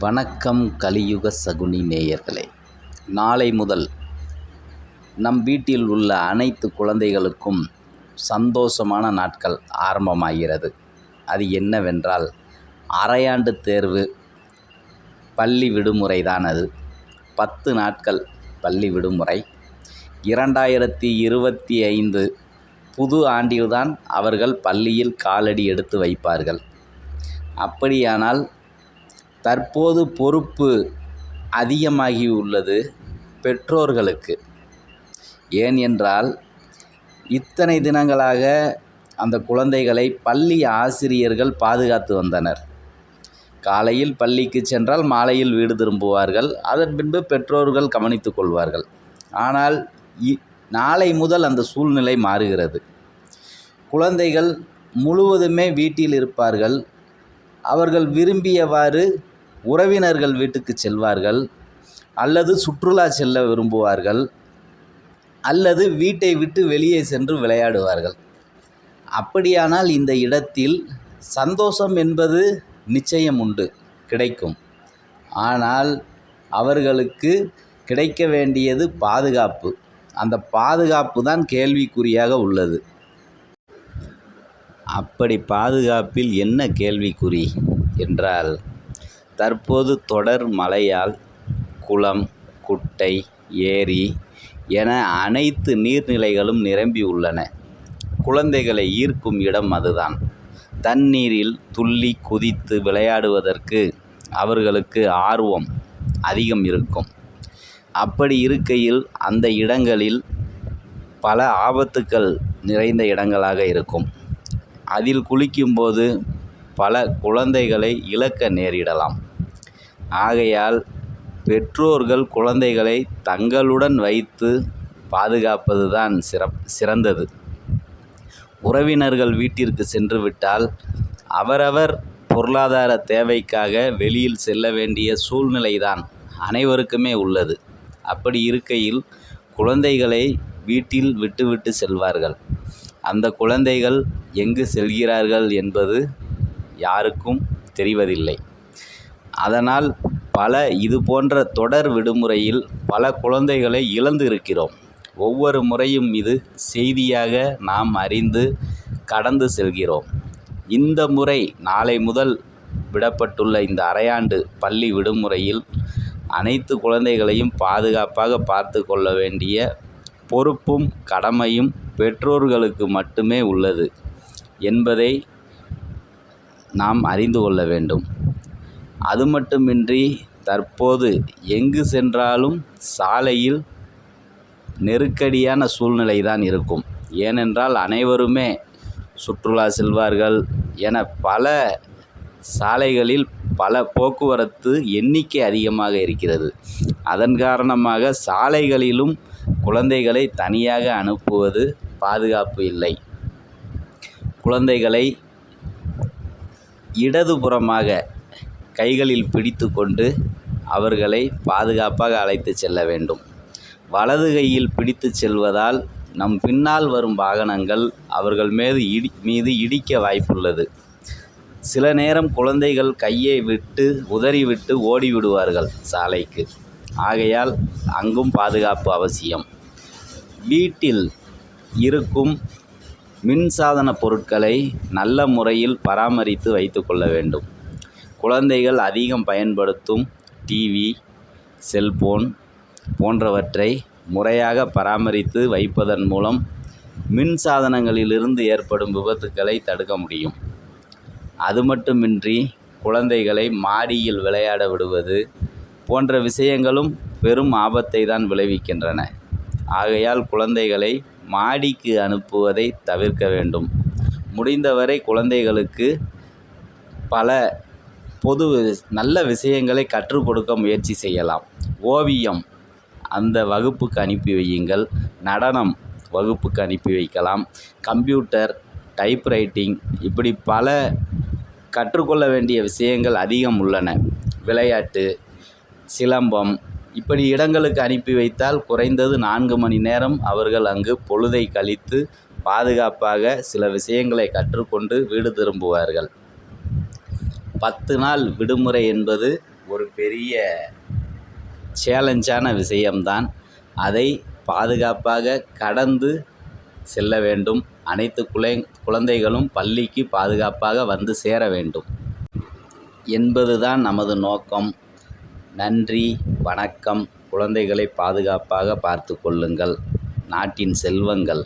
வணக்கம் கலியுக சகுனி நேயர்களே. நாளை முதல் நம் வீட்டில் உள்ள அனைத்து குழந்தைகளுக்கும் சந்தோஷமான நாட்கள் ஆரம்பமாகிறது. அது என்னவென்றால் அரையாண்டு தேர்வு பள்ளி விடுமுறை தான் அது. பத்து நாட்கள் பள்ளி விடுமுறை. இரண்டாயிரத்தி இருபத்தி ஐந்து புது ஆண்டில்தான் அவர்கள் பள்ளியில் காலடி எடுத்து வைப்பார்கள். அப்படியானால் தற்போது பொறுப்பு அதிகமாகி உள்ளது பெற்றோர்களுக்கு. ஏன் என்றால் இத்தனை தினங்களாக அந்த குழந்தைகளை பள்ளி ஆசிரியர்கள் பாதுகாத்து வந்தனர். காலையில் பள்ளிக்கு சென்றால் மாலையில் வீடு திரும்புவார்கள். அதன் பின்பு பெற்றோர்கள் கவனித்து கொள்வார்கள். ஆனால் இ நாளை முதல் அந்த சூழ்நிலை மாறுகிறது. குழந்தைகள் முழுவதுமே வீட்டில் இருப்பார்கள். அவர்கள் விரும்பியவாறு உறவினர்கள் வீட்டுக்கு செல்வார்கள் அல்லது சுற்றுலா செல்ல விரும்புவார்கள் அல்லது வீட்டை விட்டு வெளியே சென்று விளையாடுவார்கள். அப்படியானால் இந்த இடத்தில் சந்தோஷம் என்பது நிச்சயம் உண்டு கிடைக்கும். ஆனால் அவர்களுக்கு கிடைக்க வேண்டியது பாதுகாப்பு. அந்த பாதுகாப்பு தான் கேள்விக்குறியாக உள்ளது. அப்படி பாதுகாப்பில் என்ன கேள்விக்குறி? என்றால் தற்போது தொடர் மழையால் குளம் குட்டை ஏரி என அனைத்து நீர்நிலைகளும் நிரம்பி உள்ளன. குழந்தைகளை ஈர்க்கும் இடம் அதுதான். தண்ணீரில் துள்ளி குதித்து விளையாடுவதற்கு அவர்களுக்கு ஆர்வம் அதிகம் இருக்கும். அப்படி இருக்கையில் அந்த இடங்களில் பல ஆபத்துக்கள் நிறைந்த இடங்களாக இருக்கும். அதில் குளிக்கும்போது பல குழந்தைகளை இழக்க நேரிடலாம். ஆகையால் பெற்றோர்கள் குழந்தைகளை தங்களுடன் வைத்து பாதுகாப்பது தான் சிறப் சிறந்தது. உறவினர்கள் வீட்டிற்கு சென்று விட்டால் அவரவர் பொருளாதார தேவைக்காக வெளியில் செல்ல வேண்டிய சூழ்நிலை தான் அனைவருக்குமே உள்ளது. அப்படி இருக்கையில் குழந்தைகளை வீட்டில் விட்டுவிட்டு செல்வார்கள். அந்த குழந்தைகள் எங்கு செல்கிறார்கள் என்பது யாருக்கும் தெரிவதில்லை. அதனால் பல இது போன்ற தொடர் விடுமுறையில் பல குழந்தைகளை இழந்து இருக்கிறோம் ஒவ்வொரு முறையும் இது செய்தியாக நாம் அறிந்து கடந்து செல்கிறோம். இந்த முறை நாளை முதல் விடப்பட்டுள்ள இந்த அரையாண்டு பள்ளி விடுமுறையில் அனைத்து குழந்தைகளையும் பாதுகாப்பாக பார்த்து கொள்ள வேண்டிய பொறுப்பும் கடமையும் பெற்றோர்களுக்கு மட்டுமே உள்ளது என்பதை நாம் அறிந்து கொள்ள வேண்டும். அது மட்டுமின்றி தற்போது எங்கு சென்றாலும் சாலையில் நெருக்கடியான சூழ்நிலை தான் இருக்கும். ஏனென்றால் அனைவருமே சுற்றுலா செல்வார்கள் என பல சாலைகளில் பல போக்குவரத்து எண்ணிக்கை அதிகமாக இருக்கிறது. அதன் காரணமாக சாலைகளிலும் குழந்தைகளை தனியாக அனுப்புவது பாதுகாப்பு இல்லை. குழந்தைகளை இடதுபுறமாக கைகளில் பிடித்து கொண்டு அவர்களை பாதுகாப்பாக அழைத்து செல்ல வேண்டும். வலது கையில் பிடித்து செல்வதால் நம் பின்னால் வரும் வாகனங்கள் அவர்கள் மீது இடி மீது இடிக்க வாய்ப்புள்ளது. சில நேரம் குழந்தைகள் கையை விட்டு உதறிவிட்டு ஓடி விடுவார்கள் சாலைக்கு. ஆகையால் அங்கும் பாதுகாப்பு அவசியம். வீட்டில் இருக்கும் மின்சாதன பொருட்களை நல்ல முறையில் பராமரித்து வைத்து கொள்ள வேண்டும். குழந்தைகள் அதிகம் பயன்படுத்தும் டிவி செல்போன் போன்றவற்றை முறையாக பராமரித்து வைப்பதன் மூலம் மின் சாதனங்களிலிருந்து ஏற்படும் விபத்துக்களை தடுக்க முடியும். அது மட்டுமின்றி குழந்தைகளை மாடியில் விளையாட விடுவது போன்ற விஷயங்களும் பெரும் ஆபத்தை தான் விளைவிக்கின்றன. ஆகையால் குழந்தைகளை மாடிக்கு அனுப்புவதை தவிர்க்க வேண்டும். முடிந்தவரை குழந்தைகளுக்கு பல பொது நல்ல விஷயங்களை கற்றுக் கொடுக்க முயற்சி செய்யலாம். ஓவியம். அந்த வகுப்புக்கு அனுப்பி வையுங்கள். நடனம் வகுப்புக்கு அனுப்பி வைக்கலாம். கம்ப்யூட்டர் டைப்ரைட்டிங் இப்படி பல கற்றுக்கொள்ள வேண்டிய விஷயங்கள் அதிகம் உள்ளன. விளையாட்டு சிலம்பம் இப்படி இடங்களுக்கு அனுப்பி வைத்தால் குறைந்தது நான்கு மணி நேரம் அவர்கள் அங்கு பொழுதை கழித்து பாதுகாப்பாக சில விஷயங்களை கற்றுக்கொண்டு வீடு திரும்புவார்கள். பத்து நாள் விடுமுறை என்பது ஒரு பெரிய சேலஞ்சான விஷயம்தான். அதை பாதுகாப்பாக கடந்து செல்ல வேண்டும். அனைத்து குலை குழந்தைகளும் பள்ளிக்கு பாதுகாப்பாக வந்து சேர வேண்டும். என்பது தான் நமது நோக்கம். நன்றி வணக்கம். குழந்தைகளை பாதுகாப்பாக பார்த்து கொள்ளுங்கள். நாட்டின் செல்வங்கள்.